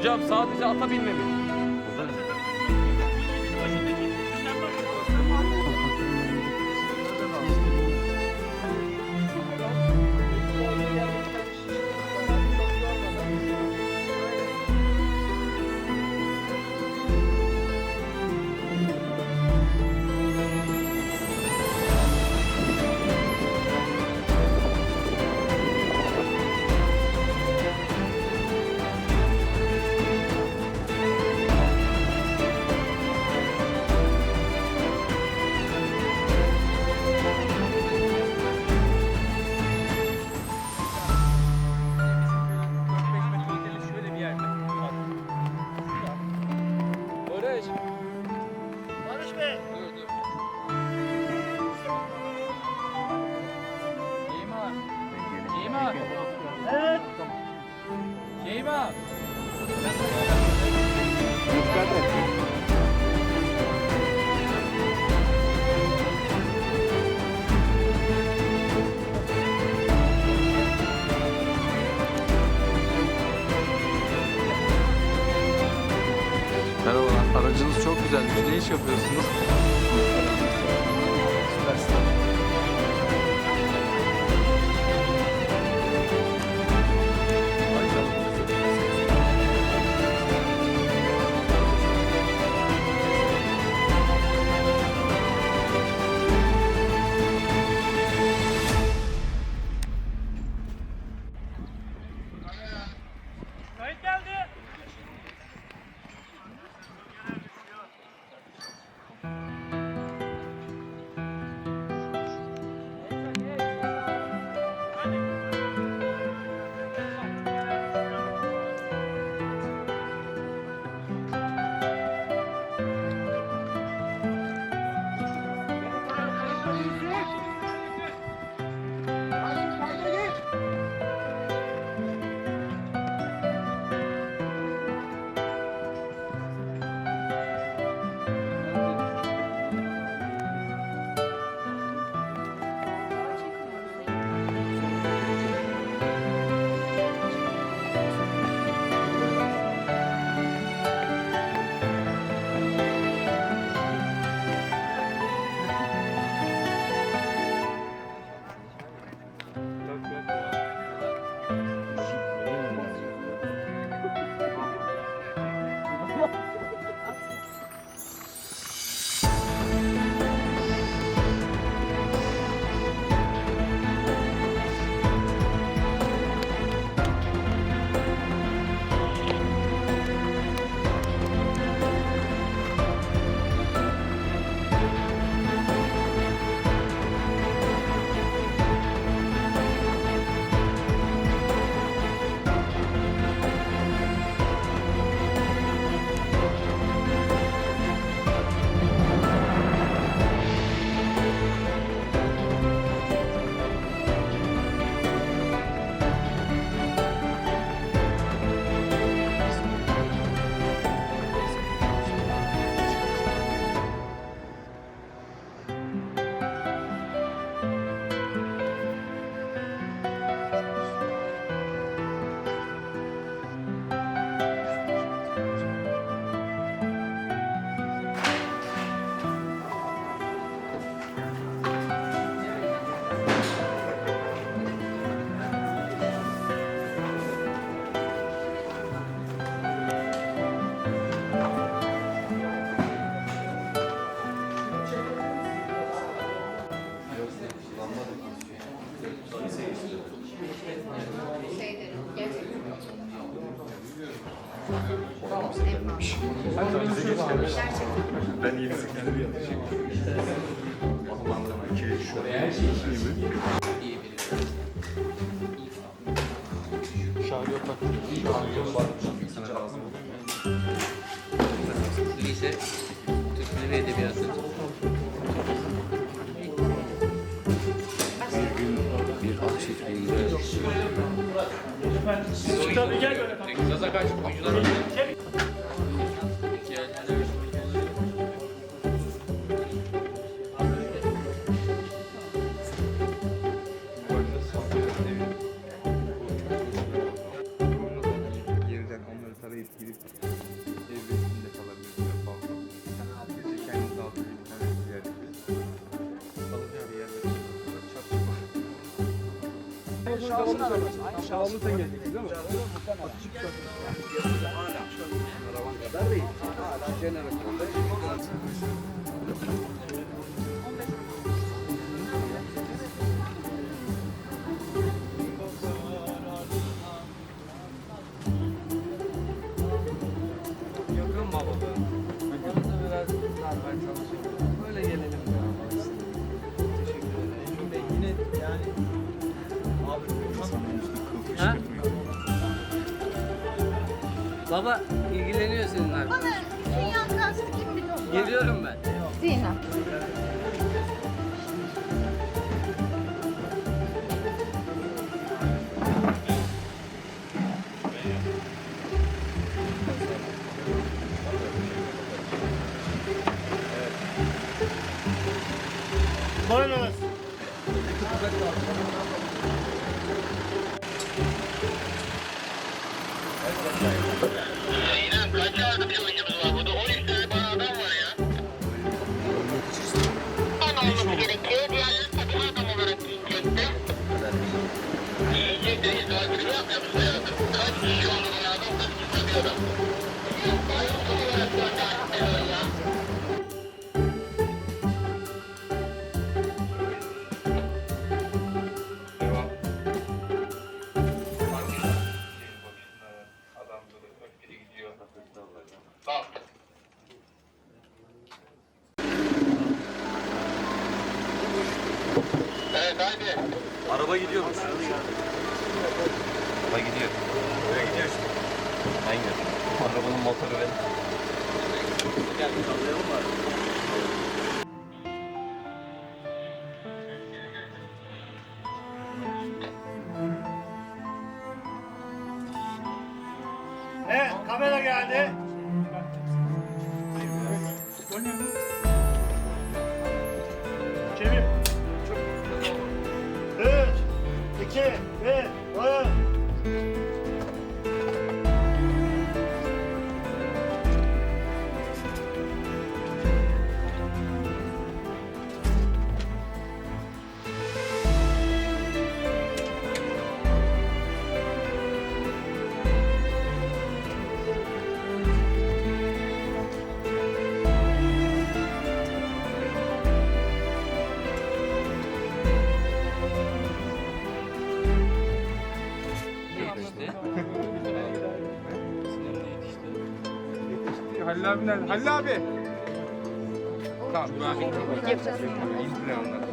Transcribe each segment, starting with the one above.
Hocam sadece ata binme iş yapıyorsunuz? Yapacağım. O zaman da iki şu Her şey için iyi biri. Lise Türk Dili ve Edebiyatı. Bir akşif bilgi. Tabii gel böyle. Gaza kaç oyuncular oynuyor. Çarşı Devamlı sen geleceksin 我们 kamera geldi. Çevir. Üç, iki, Halil abi nerede? Halil abi! Tamam ben İndir.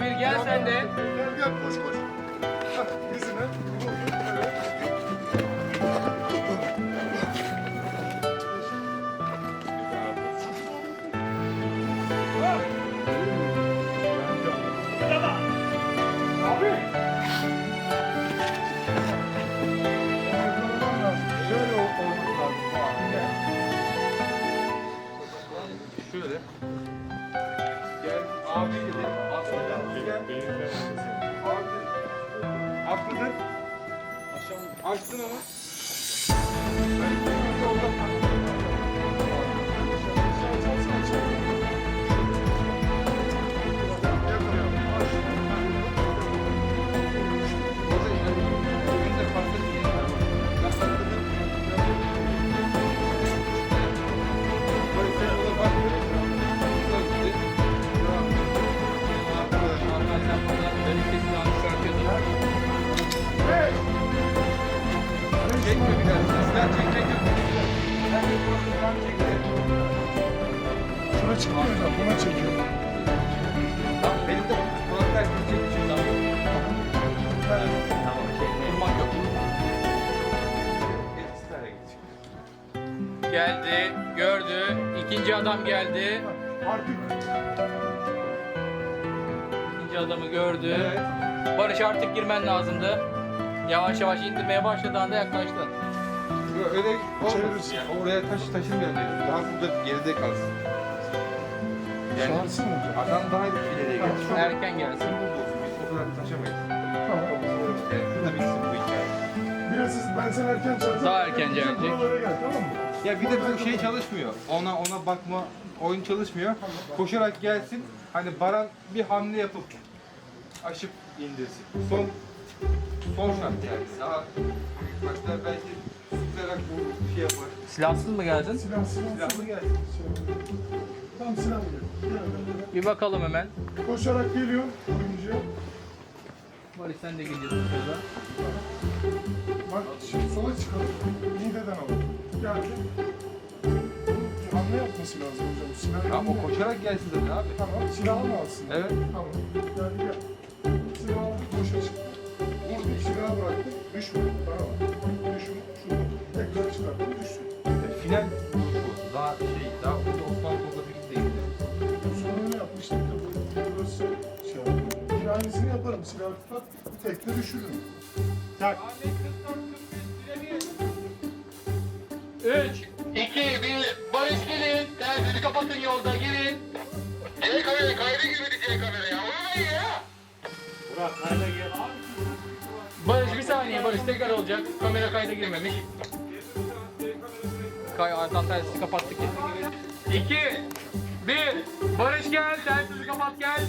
Kibir gel sen de. Gel gel koş koş. Yüzüne. Açtın ama. Adam geldi. Artık İkinci adamı gördü. Evet. Barış artık girmen lazımdı. Yavaş yavaş indirmeye başladığında yaklaştın. Öyle olmasın Çevirsin. yani. Oraya taşı taşınmayalım. Daha burada geride kalsın. Yani çağırsın hocam. adam daha ileriye gelsin. Erken gelsin. burada olsun. Biz o kadar taşamayız. Tamam. Yani şurada bitsin bu hikaye. Biraz. Ben seni erken çağırdım. Daha erken Sen gelecek. Buralara gel tamam mı? Ya bir de bu şey çalışmıyor. Ona ona bakma oyun çalışmıyor. Koşarak gelsin. Hani Baran bir hamle yapıp aşıp indirsin. Son son şart yani. Daha hatta belki sıkarak bu şey yapar. Silahsız mı geldin? Silah silah. Silahlı gelsin. Tamam silah gel. Bir bakalım hemen. Koşarak geliyor oyuncuya. Barış sen de geliyorsun şurada. Bak şimdi sola çıkalım. Mideden alalım. Geldi. Bir hamle yapması lazım hocam. Silah Ya o koşarak gelsin zaten abi. Tamam silahı mı alsın? Evet. Tamam. Gel gel. Silahı aldı koşa çıktı. Vurdu silahı bıraktı. Düşmedi. Tamam. Düşmedi. Şunu tekrar çıkarttı. Düştü. E, Final bu. Daha şey, daha burada Osman Tolga bir değildi. Sonra ne yapmıştık da bu burası şey yaptı. Yine aynısını yaparım. Silahı tutar. Tekte düşürürüm. Tak. 3 İki, bir, Barış gelin. Telsizi kapatın yolda, girin. C kamera, kayda girmedi C kamera ya. Uyumayın ya. Barış bir saniye Barış tekrar olacak. Kamera kayda girmemiş. Kay arkadan telsizi kapattık. 2 1 Barış gel telsizi kapat gel.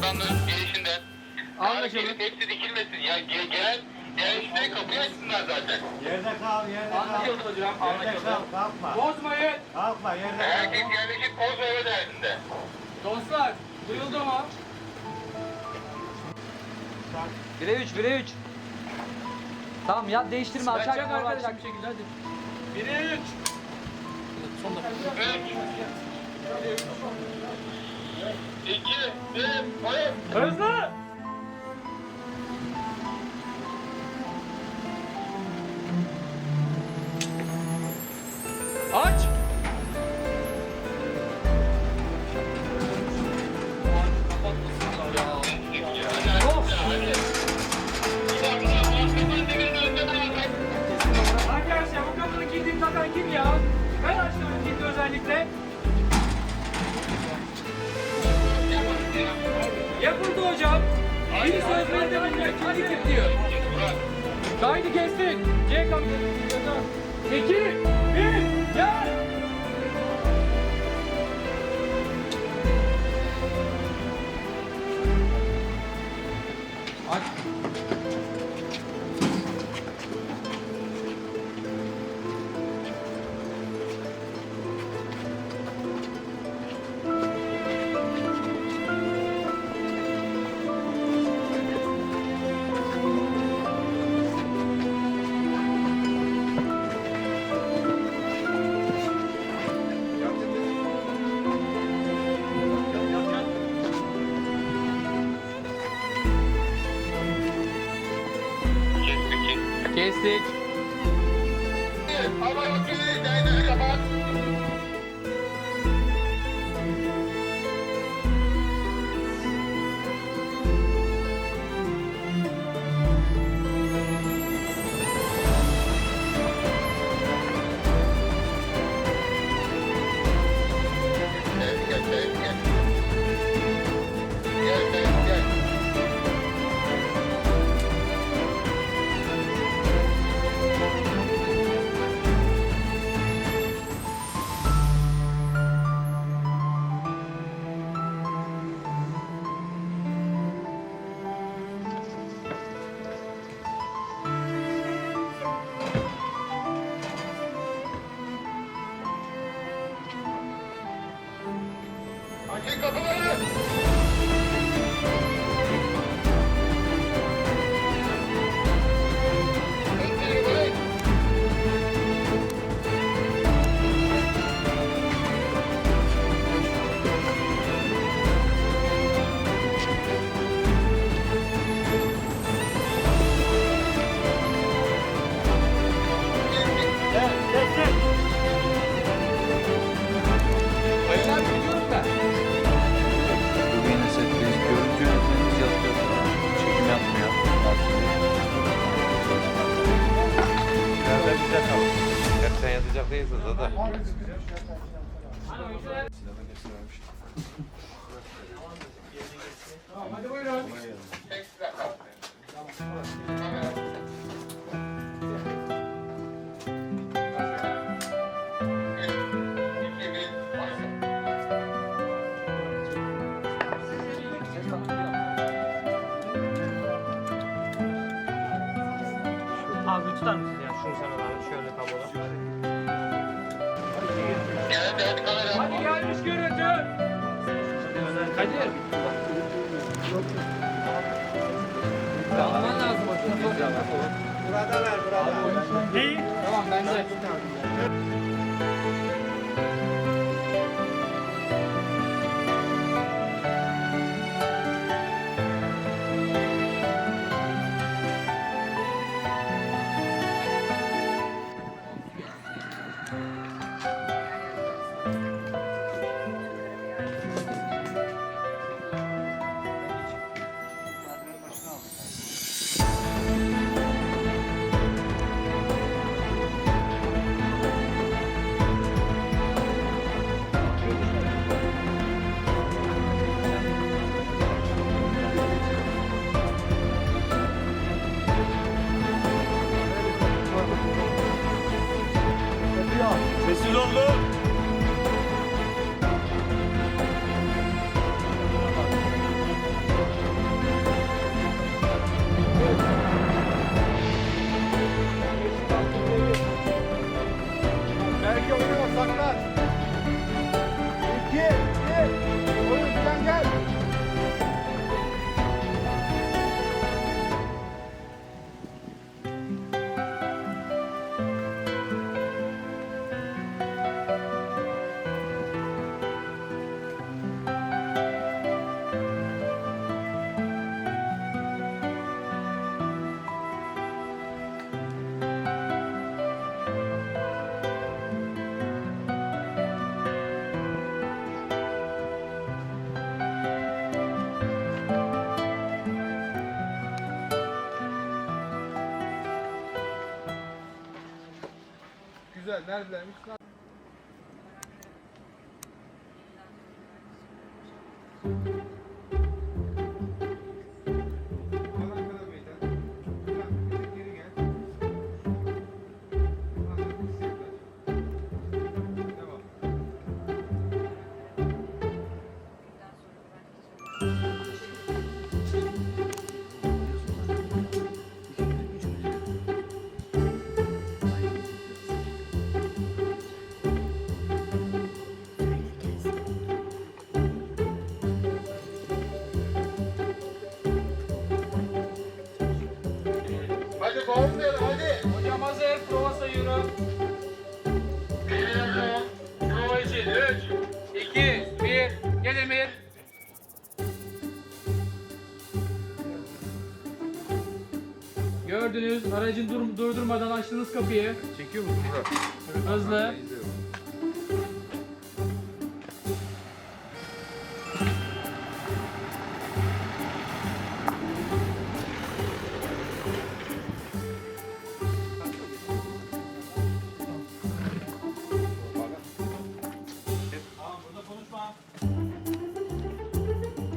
Adamların girişinden. Anlaşıldı. Yani hepsi dikilmesin. Ya ge- gelen gelişleri kapıyı açsınlar zaten. Yerde kal, yerde kal. Anlaşıldı hocam. Yerde Anlaşıldı. kal, kalkma. Bozmayın. Kalkma, yerde kal. Herkes yerleşip poz eve derdinde. Dostlar duyuldu mu? 1'e 3, 1'e 3. Tamam ya değiştirme açar arkadaşım açar. bir şekilde hadi. 1'e 3. Son dakika. 3, 2, 1, oyun. Hızlı. Kestik. Nerede bize kalır? Hep sen yatacak değilsin zaten. Hadi buyurun. İki, Burada ver burada. Neyi? Tamam Güzel. Neredelermiş? Ankara durdurmadan açtınız kapıyı. Çekiyor musun Burak? Hızlı.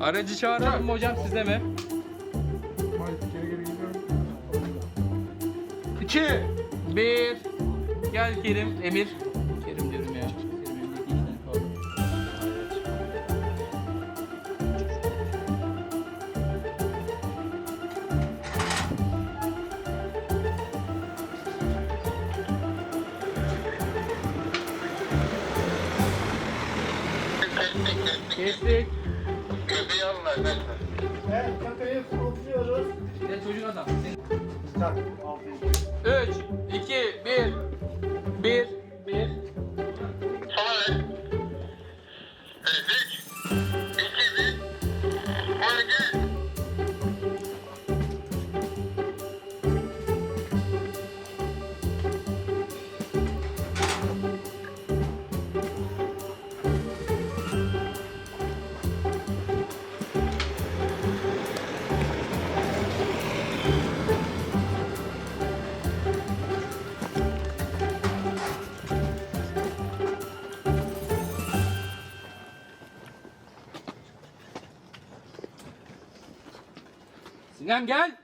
Aracı çağıralım mı hocam sizde mi? 2 1 Gel Kerim, Emir. Kerim diyorum ya. Kestik. Köpeği alın arkadaşlar. Evet, kakayı oturuyoruz. Gel çocuk adam. Altı. 3 2 1 1 Sinem gel.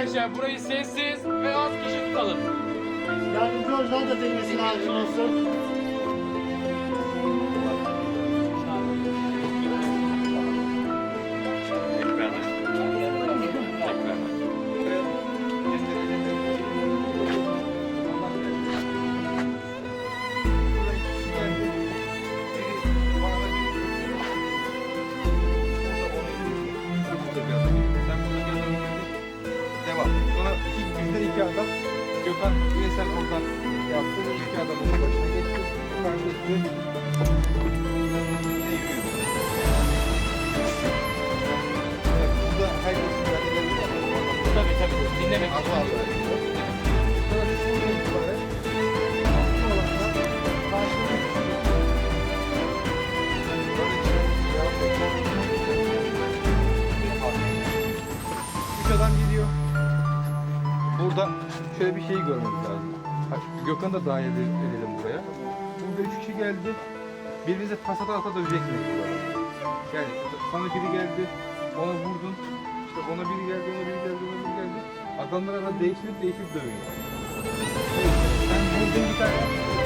Arkadaşlar burayı sessiz ve az kişi tutalım. Yardımcı hocalar da dengesini hakim olsun. Devam. Sonra iki, bizden iki adam. Gökhan sen oradan yaptın. İki adamın başına geçti. Gökhan. Evet, burada herkes müdahale edebilir. Tabii tabii dinlemek için. Burada şöyle bir şey görmemiz lazım. Bak Gökhan'ı da dahil edelim buraya. Burada üç kişi geldi. Birbirinize pas ata ata döveceksiniz burada. Yani sana biri geldi, ona vurdun. İşte ona biri geldi, ona biri geldi, ona biri geldi. Adamlara da değiştirip değiştirip dövün. Yani. Sen vurdun bir tane,